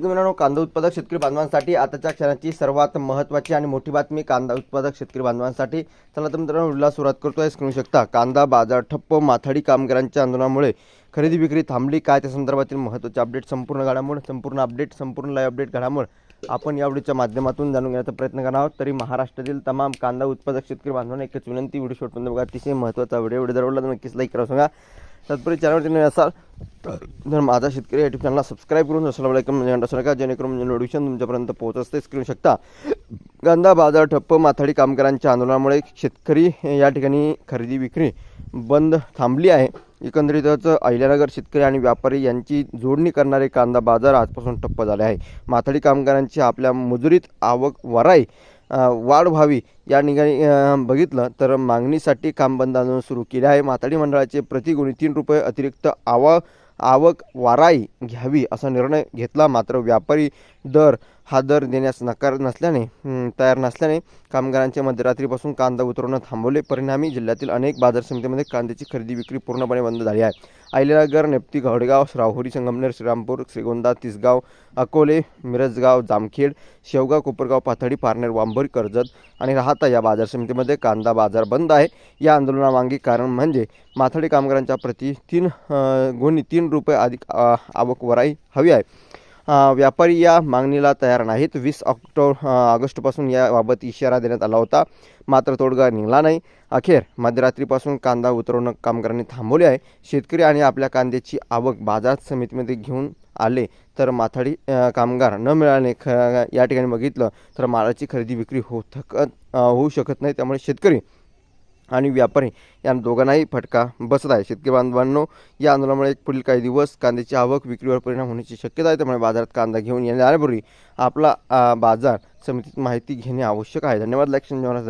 शेतकरी मित्रांनो कांदा उत्पादक शेतकरी बांधवांसाठी आताच्या क्षणाची सर्वात महत्त्वाची आणि मोठी बातमी कांदा उत्पादक शेतकरी बांधवांसाठी. चला तर मित्रांनो व्हिडिओला सुरुवात करतोय. स्क्रीन शकता कांदा बाजार ठप्प माथाडी कामगारांच्या आंदोलनामुळे खरेदी विक्री थांबली. काय त्या संदर्भातील महत्त्वाचे अपडेट? संपूर्ण घडामोड संपूर्ण अपडेट संपूर्ण लाईव्ह अपडेट घडामोड आपण या व्हिडिओच्या माध्यमातून जाणून घेण्याचा प्रयत्न करणार आहोत. तरी महाराष्ट्रातील तमाम कांदा उत्पादक शेतकरी बांधवांना एकच विनंती व्हिडिओ शॉटमध्ये बघा. अतिशय महत्त्वाचा व्हिडिओ. व्हिडिओ जर तर नक्कीच लाईक करा सांगा. तत्पूर्वी चॅनलवरती नवीन असाल तर माझा शेतकरी युट्यूब चॅनलला सबस्क्राईब करून असला लाईक म्हणजे घंटा नका. जेणेकरून म्हणजे नोटिफिकेशन तुमच्यापर्यंत पोहोचत असते स्क्रीन शकता. कांदा बाजार ठप्प माथाडी कामगारांच्या आंदोलनामुळे शेतकरी या ठिकाणी खरेदी विक्री बंद थांबली आहे. एकंदरीतच अहिल्यानगर शेतकरी आणि व्यापारी यांची जोडणी करणारे कांदा बाजार आजपासून ठप्प झाले आहे. माथाडी कामगारांची आपल्या मजुरीत आवक वराई वाढ व्हावी या ठिकाणी बघितलं. तर मागणीसाठी काम बंद आंदोलन सुरू केले आहे. माताडी मंडळाचे प्रतिगुणी तीन रुपये अतिरिक्त आवा आवक वाराई घ्यावी असा निर्णय घेतला. मात्र व्यापारी दर हा दर देण्यास नकार नसल्याने तयार नसल्याने कामगारांचे मध्यरात्रीपासून कांदा उतरवणं थांबवले. परिणामी जिल्ह्यातील अनेक बाजार समितीमध्ये कांद्याची खरेदी विक्री पूर्णपणे बंद झाली आहे. आयलेनगर नेप्ती घावडेगाव राहुरी संगमनेर श्रीरामपूर श्रीगोंदा तिसगाव अकोले मिरजगाव जामखेड शेवगाव कोपरगाव पाथडी पारनेर वांभोरी कर्जत आणि राहता या बाजार समितीमध्ये कांदा बाजार बंद आहे. या आंदोलनामागे कारण म्हणजे माथाडी कामगारांच्या प्रति तीन गुणी तीन रुपये अधिक आवक वराई हवी आहे. व्यापारी या मागणीला तयार नाहीत. वीस ऑक्टोबर ऑगस्टपासून याबाबत इशारा देण्यात आला होता. मात्र तोडगा निघाला नाही. अखेर मध्यरात्रीपासून कांदा उतरवणं कामगारांनी थांबवले आहे. शेतकरी आणि आपल्या कांद्याची आवक बाजार समितीमध्ये घेऊन आले तर माथाडी कामगार न मिळाले ख या ठिकाणी बघितलं तर मालाची खरेदी विक्री हो थकत होऊ शकत नाही. त्यामुळे शेतकरी आणि व्यापारी या दोघांनाही फटका बसत आहे. शेतकरी बांधवांनो या आंदोलनामुळे पुढील काही दिवस कांद्याची आवक विक्रीवर परिणाम होण्याची शक्यता आहे. त्यामुळे बाजारात कांदा घेऊन येण्यापूर्वी आपला बाजार समितीत माहिती घेणे आवश्यक आहे. धन्यवाद. लक्ष धन्यवाद.